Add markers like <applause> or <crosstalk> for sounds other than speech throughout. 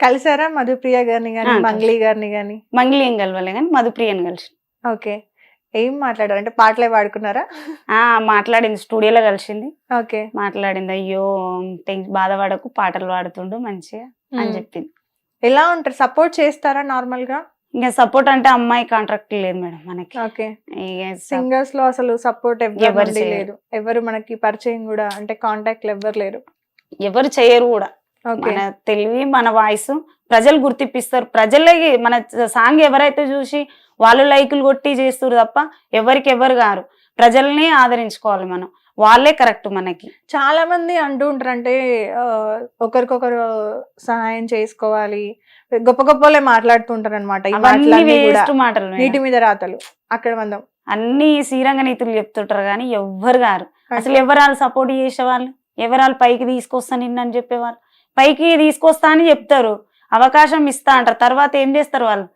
కలిసారా మధుప్రియ గారిని కానీ మంగ్లీ గారిని కానీ మంగిలి ఏం కలవలే కానీ మధుప్రియని కలిసి. ఓకే. ఏం మాట్లాడారు? అంటే పాటలే పాడుకున్నారా? ఆ మాట్లాడింది స్టూడియోలో కలిసింది. ఓకే. మాట్లాడింది అయ్యో బాధపడకు పాటలు పాడుతుండు మంచిగా అని. చెప్పింది. ఎలా ఉంటారు? సపోర్ట్ చేస్తారా నార్మల్గా ఇంకా సపోర్ట్ అంటే అమ్మాయి కాంట్రాక్ట్ లేదు మేడం మనకి. ఓకే. సింగర్స్లో అసలు సపోర్ట్ ఎవరు. లేదు ఎవరు మనకి పరిచయం కూడా అంటే కాంటాక్ట్ ఎవరు లేరు. ఎవరు చేయరు కూడా. మన తెలివి మన వాయిస్ ప్రజలు గుర్తిపిస్తారు. ప్రజలకి మన సాంగ్ ఎవరైతే చూసి వాళ్ళు లైకులు కొట్టి చేస్తారు తప్ప ఎవరికి ఎవరు గారు. ప్రజల్ని ఆదరించుకోవాలి మనం. వాళ్ళే కరెక్ట్ మనకి. చాలా మంది అంటూ ఉంటారు అంటే ఒకరికొకరు సహాయం చేసుకోవాలి. గొప్ప గొప్పలే మాట్లాడుతుంటారు అనమాట మాటలు. నీటి మీద రాతలు. అక్కడ మందం. అన్ని శ్రీరంగ నీతులు చెప్తుంటారు కానీ ఎవ్వరు గారు? అసలు ఎవరు వాళ్ళు సపోర్ట్ చేసేవాళ్ళు? ఎవరు వాళ్ళు పైకి తీసుకొస్తా నిన్ను అని చెప్పేవాళ్ళు? పైకి తీసుకొస్తా అని చెప్తారు. అవకాశం ఇస్తా అంటారు. తర్వాత ఏం చేస్తారు వాళ్ళు?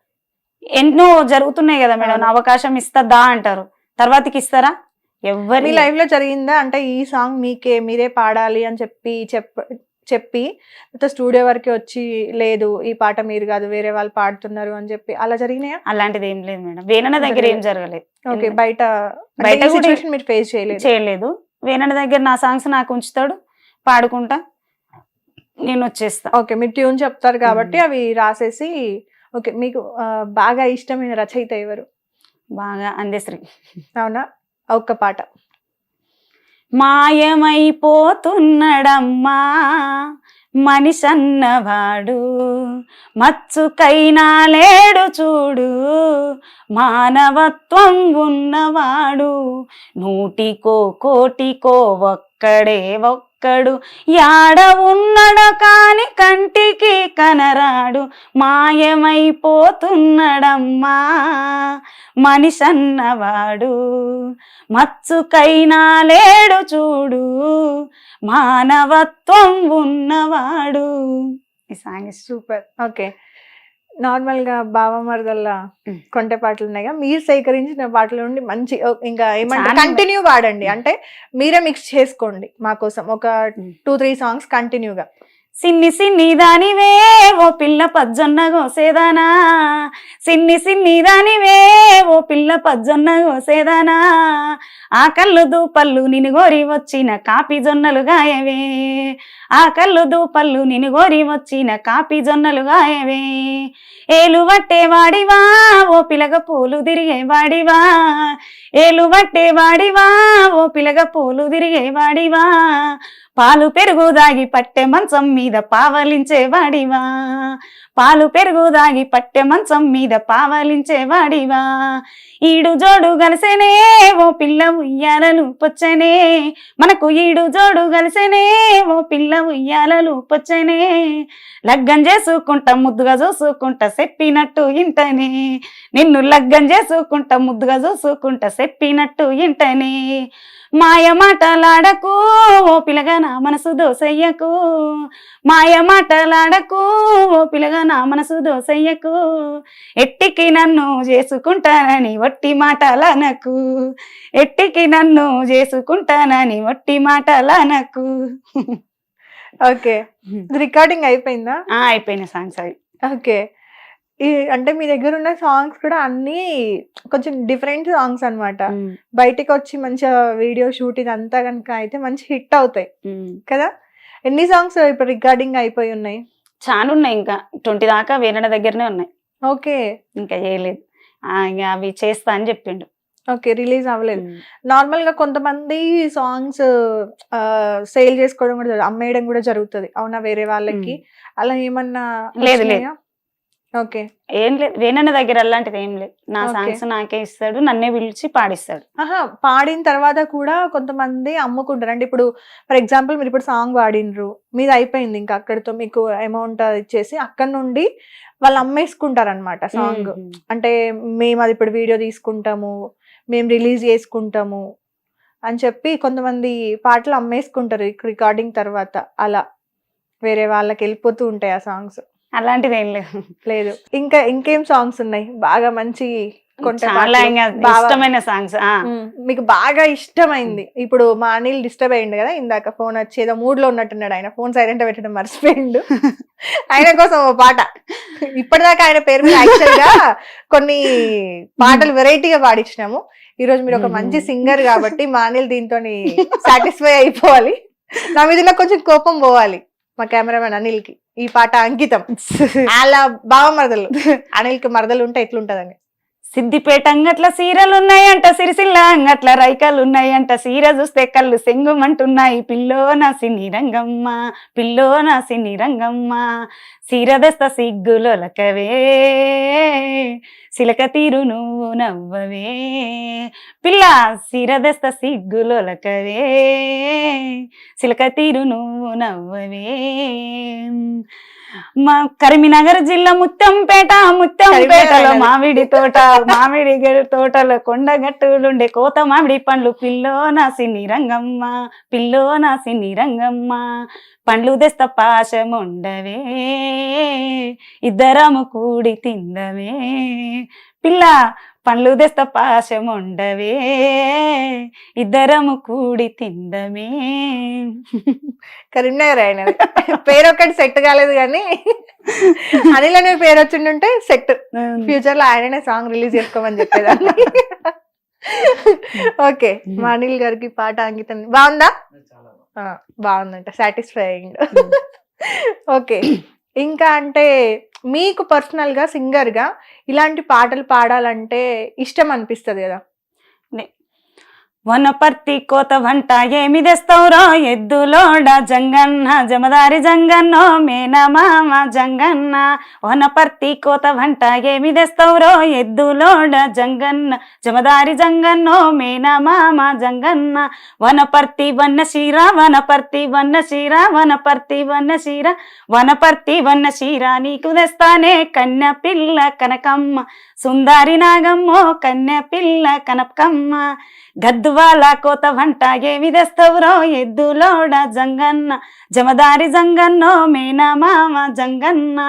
ఎన్నో జరుగుతున్నాయి కదా మేడం. అవకాశం ఇస్తా అంటారు. తర్వాతకి ఇస్తారా? ఎవరి లైఫ్లో జరిగిందా? అంటే ఈ సాంగ్ మీకే మీరే పాడాలి అని చెప్పి చెప్ చెప్పి స్టూడియో వరకు వచ్చి లేదు ఈ పాట మీరు కాదు వేరే వాళ్ళు పాడుతున్నారు అని చెప్పి అలా జరిగినాయా? అలాంటిది ఏం లేదు మేడం. వేనన్న దగ్గర ఏం జరగలేదు. ఓకే బయట బయట మీరు ఫేస్ చేయలేదు. చేయలేదు. వేనన్న దగ్గర నా సాంగ్స్ నాకు ఉంచుతాడు పాడుకుంటా. నేను వచ్చేస్తా. ఓకే మీరు ట్యూన్ చెప్తారు కాబట్టి అవి రాసేసి ఓకే మీకు బాగా ఇష్టమైన రచయిత ఎవరు? బాగా అందశ్రీ. అవునా? ఒక్క పాట. మాయమైపోతున్నడమ్మా మనిషన్నవాడు మచ్చుకైనా లేడు చూడు మానవత్వం ఉన్నవాడు నూటికో కోటికో ఒక్కడే ఒక్కడు యాడ ఉన్నడో కాని కంటికి కనరాడు. మాయమైపోతున్నడమ్మా. మనిషన్నవాడు. మచ్చుకైనా లేడు చూడు. మానవత్వం ఉన్నవాడు. ఈ సాంగ్ సూపర్ ఓకే నార్మల్గా బావమరదల్లా. కొంటె పాటలు ఉన్నాయి కదా మీరు సేకరించిన పాటల నుండి మంచి ఇంకా ఏమంటారు? చాలా కంటిన్యూ పాడండి అంటే మీరే మిక్స్ చేసుకోండి మా కోసం. ఒక. టూ త్రీ సాంగ్స్ కంటిన్యూగా సిన్ని సిన్ని దానివే ఓ పిల్ల పజ్జొన్న గోసేదానా సిన్ని సిన్ని దానివే ఓ పిల్ల పజ్జొన్న గోసేదానా ఆ కళ్ళు దూపళ్ళు నిన్ను గోరి వచ్చిన కాపి జొన్నలు గాయవే. ఆ కళ్ళు దూపళ్ళు నిన్ను గోరి వచ్చిన కాపి జొన్నలు గాయవే. ఏలు వాడివా ఓ పిలగ పూలు తిరిగే వాడివా. ఏలు వాడివా ఓ పిలగ పూలు తిరిగే వాడివా. పాలు పెరుగు దాగి పట్టె మంచం మీద పావలించేవాడివా పాలు పెరుగు దాగి పట్టె మంచం మీద పావలించేవాడివా ఈడు జోడు కలిసేనే ఓ పిల్ల ఉయ్యాలలు పొచ్చనే. మనకు ఈడు జోడు గలిసేనే ఓ పిల్ల ఉయ్యాలలు పొచ్చనే లగ్గం చేసుకుంటా ముద్దుగా చూసుకుంటా చెప్పినట్టు ఇంటనే. నిన్ను లగ్గం చేసుకుంటా ముద్దుగా చూసుకుంటా చెప్పినట్టు ఇంటనే. మాయ మాటలాడకు ఓ పిలగా నా మనసు దోసయ్యకు. మాయ మాటలాడకు ఓ పిలగా నా మనసు దోసయ్యకు. ఎట్టికి నన్ను చేసుకుంటానని వట్టి మాటలనకు. ఎట్టికి నన్ను చేసుకుంటానని వట్టి మాటలనకు. ఓకే. రికార్డింగ్ అయిపోయిందా? ఆ అయిపోయిన సాంగ్స్ అవి. ఓకే. ఈ అంటే మీ దగ్గర ఉన్న సాంగ్స్ కూడా అన్ని కొంచెం డిఫరెంట్ సాంగ్స్ అన్నమాట. ఉమ్, బయటికి వచ్చి మంచిగా వీడియో షూట్ ఇదంతా కనుక అయితే మంచి హిట్ అవుతాయి. కదా? ఎన్ని సాంగ్స్ ఇప్పుడు రికార్డింగ్ అయిపోయి ఉన్నాయి? చాలా ఉన్నాయి ఇంకా. ట్వంటీ దాకా వేరే దగ్గరనే ఉన్నాయి. ఓకే. ఇంకా చేయలేదు. అవి చేస్తా అని చెప్పిండు. ఓకే రిలీజ్ అవ్వలేదు. నార్మల్గా కొంతమంది సాంగ్స్ సేల్ చేసుకోవడం కూడా అమ్మేయడం కూడా జరుగుతుంది. అవునా? వేరే వాళ్ళకి. అలా ఏమన్నా లేదు? ఓకే. ఏం లేదు. వేణన్న దగ్గర అలాంటిది ఏం లేదు. నా. సాంగ్స్ నాకే ఇస్తాడు. నన్నే పిలిచి పాడిస్తాడు. ఆహా! పాడిన తర్వాత కూడా కొంతమంది అమ్ముకుంటారు. అంటే ఇప్పుడు ఫర్ ఎగ్జాంపుల్ మీరు ఇప్పుడు సాంగ్ పాడినరు. మీది అయిపోయింది ఇంకా అక్కడితో మీకు అమౌంట్ ఇచ్చేసి అక్కడ నుండి వాళ్ళు అమ్మేసుకుంటారు అనమాట సాంగ్. అంటే మేము అది ఇప్పుడు వీడియో తీసుకుంటాము. మేము రిలీజ్ చేసుకుంటాము అని చెప్పి కొంతమంది పాటలు అమ్మేసుకుంటారు రికార్డింగ్ తర్వాత అలా వేరే వాళ్ళకి వెళ్ళిపోతూ ఉంటాయి ఆ సాంగ్స్ అలాంటిది ఏం లేదు. లేదు ఇంకా ఇంకేం సాంగ్స్ ఉన్నాయి? బాగా మంచి కొంటె చాలా ఇష్టమైన సాంగ్స్ మీకు బాగా ఇష్టమైంది. ఇప్పుడు మా అనిల్ డిస్టర్బ్ అయ్యిండు కదా ఇందాక ఫోన్ వచ్చి ఏదో మూడ్లో ఉన్నట్టున్నాడు ఆయన. ఫోన్ సైలెంట్ పెట్టడం మర్చిపోయిండు. <laughs> ఆయన కోసం ఓ పాట. ఇప్పటిదాకా ఆయన పేరు మీద యాక్చువల్గా కొన్ని పాటలు వెరైటీగా పాడించినాము ఈ రోజు మీరు ఒక మంచి సింగర్ కాబట్టి మా అనిల్ దీంతో సాటిస్ఫై అయిపోవాలి. నా మీద కొంచెం కోపం పోవాలి. మా కెమెరామెన్ అనిల్కి ఈ పాట అంకితం. <laughs> అలా బావ మరదలు. అనిల్కి మరదలు ఉంటే ఎట్లుంటదని. సిద్దిపేట అంగట్ల సీరలు ఉన్నాయంట సిరిసిల్ల అంగట్ల రైకలు ఉన్నాయంట సీర చూస్తే కళ్ళు సెంగుమంటున్నాయి. పిల్లో నా సిన్ని రంగమ్మ పిల్లో నా సిన్ని రంగమ్మ సీర దస్త సిగ్గులొలకవే సిలక తీరు నువ్వు నవ్వవే. పిల్ల సీర దస్త సిగ్గులొలకవే సిలక తీరు నువ్వు నవ్వవే. మా కరీంనగర్ జిల్లా ముత్తంపేట ముత్తంపేటలో. మామిడి తోట మామిడి తోటలో కొండగట్టులుండే కోత మామిడి పండ్లు పిల్లో నా సిన్ని రంగమ్మ పిల్లో నా సిన్ని రంగమ్మ పండ్లు తెస్త పాశముండవే ఇద్దరము కూడి తిందవే. పిల్ల పండ్లు తెస్త పాశముండవే ఇద్దరము కూడి తిందమే. కరీంనగర్ ఆయన. పేరు ఒక్కటి సెట్ కాలేదు కానీ అనిల్ అనే పేరు వచ్చిండుంటే సెట్. ఫ్యూచర్లో ఆయననే సాంగ్ రిలీజ్ చేసుకోమని చెప్పేదాన్ని. <laughs> ఓకే మా అనిల్ గారికి పాట అంకితం. బాగుందా? బాగుందంట సాటిస్ఫై అయ్యిండు <laughs> ఓకే. ఇంకా అంటే మీకు పర్సనల్గా సింగర్గా ఇలాంటి పాటలు పాడాలంటే ఇష్టం అనిపిస్తది కదా? వనపర్తి కోత వంట ఏమి తెస్తావురో? ఎద్దులోడ జంగన్న జమదారి జంగన్నో మేనమామ జంగన్న. వనపర్తి కోత వంట ఏమి తెస్తావురో? ఎద్దులోడ జంగన్న జమదారి జంగన్నో మేనమామ జంగన్న. వనపర్తి వన్న శీర వనపర్తి వన్న శీర వనపర్తి వన్న శీర వనపర్తి వన్న శీర నీకు తెస్తానే కన్య పిల్ల కనకమ్మ. సుందారి నాగమ్మో కన్య పిల్ల కనకమ్మ. గద్దు గద్దువాల కోత వంట ఏమి తెస్తావురో ఎద్దులోడ జంగన్న జమదారి జంగన్నో మేనా మామ జంగన్న.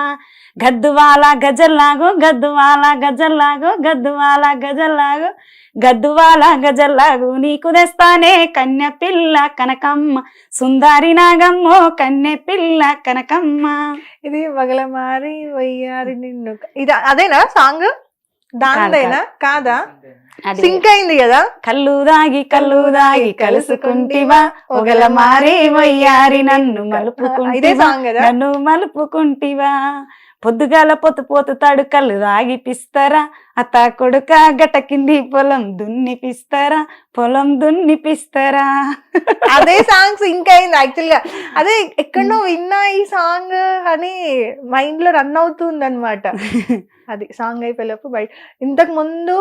గద్దువాల గజల్లాగు గద్దువాల గజల్లాగు గద్దువాల గజల్లాగు గద్దువాల గజల్లాగు. నీకు తెస్తానే కన్య పిల్ల కనకమ్మ సుందారి నాగమ్మో కన్య పిల్ల కనకమ్మ. ఇది వగలమారి వయ్యారి నిన్ను. ఇది అదేనా సాంగ్? దానిదేనా? కాదా. సింక్ అయింది కదా? కళ్ళు దాగి కళ్ళు దాగి కలుసుకుంటివా? ఒగల మారే వయ్యారి నన్ను కదా? నన్ను మలుపుకుంటివా? పొద్దుగాల పొత్తు పోతుతాడు కళ్ళు దాగిపిస్తారా అత్త కొడుక గట కింది పొలం దున్నిపిస్తారా పొలం దున్నిపిస్తారా అదే సాంగ్ సింక్ అయింది యాక్చువల్గా అదే ఎక్కడో విన్నా ఈ సాంగ్ అని మైండ్లో రన్ అవుతుంది అనమాట అది సాంగ్ అయిపోయేలోపు బయట. ఇంతకు ముందు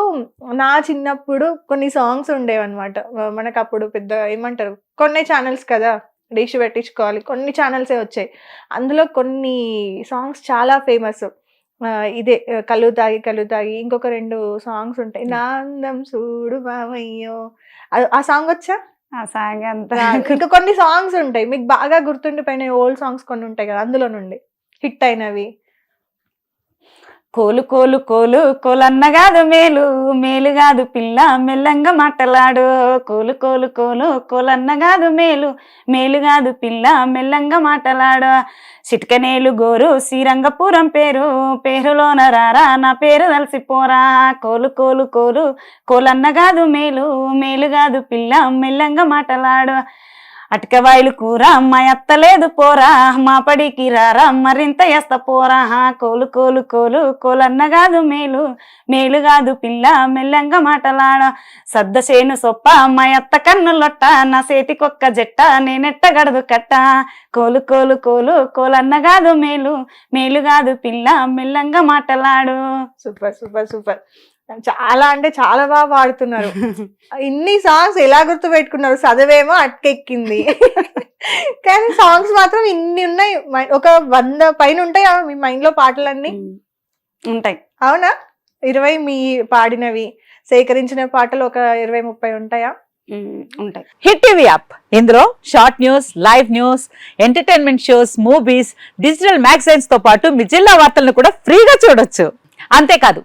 నా చిన్నప్పుడు కొన్ని సాంగ్స్ ఉండేవన్నమాట. మనకు అప్పుడు పెద్ద ఏమంటారు? కొన్ని ఛానల్స్ కదా. డిష్ పెట్టించుకోవాలి. కొన్ని ఛానల్సే వచ్చాయి. అందులో కొన్ని సాంగ్స్ చాలా ఫేమస్ ఇదే కళ్ళు తాగి కళ్ళు తాగి ఇంకొక రెండు సాంగ్స్ ఉంటాయి. నా అందం చూడు మామయ్యో. ఆ- సాంగ్ వచ్చా? ఆ సాంగ్ అంతా. ఇంకా కొన్ని సాంగ్స్ ఉంటాయి. మీకు బాగా గుర్తుండిపోయిన ఓల్డ్ సాంగ్స్ కొన్ని ఉంటాయి కదా అందులో నుండి. హిట్ అయినవి. కోలు కోలు కోలు కోలన్న కాదు మేలు మేలు కాదు పిల్ల మెల్లంగా మాటలాడు. కోలు కోలు కోలు కోలన్న కాదు మేలు మేలు కాదు పిల్ల మెల్లంగా మాటలాడు. చిట్కనేలు గోరు శ్రీరంగపురం పేరు పేరులోన రారా నా పేరు తలసిపోరా. కోలు కోలు కోలు కోలన్న కాదు మేలు మేలు కాదు పిల్ల మెల్లంగా మాటలాడు. అటకవాయిలు కూర మా అత్త లేదు పోరా మా పడికి రారా మరింత ఎస్త పోరా కోలు కోలు కోలు కోలన్న కాదు మేలు మేలు కాదు పిల్ల మెల్లంగా మాటలాడ సద్ద చేను సొప్ప మా అత్త కన్నులొట్ట నా చేతికొక్క జట్ట నేనెట్ట గడదు కట్ట కోలు కోలు కోలు కోలన్న కాదు మేలు మేలు కాదు పిల్ల మెల్లంగా మాటలాడు. Super super super. చాలా అంటే చాలా బాగా పాడుతున్నారు. ఇన్ని సాంగ్స్ ఎలా గుర్తు పెట్టుకున్నారు చదివేమో అట్కెక్కింది. కానీ సాంగ్స్ మాత్రం ఇన్ని ఉన్నాయి. మై- ఒక వంద పైన ఉంటాయి. మీ మైండ్లో పాటలన్నీ ఉంటాయి. అవునా? ఇరవై మీ పాడినవి సేకరించిన పాటలు ఒక ఇరవై ముప్పై ఉంటాయా? ఉంటాయి. Hit TV app. ఇందులో short news live news entertainment shows movies digital మ్యాగజైన్స్తో పాటు మీ జిల్లా వార్తలను కూడా ఫ్రీగా చూడొచ్చు. అంతేకాదు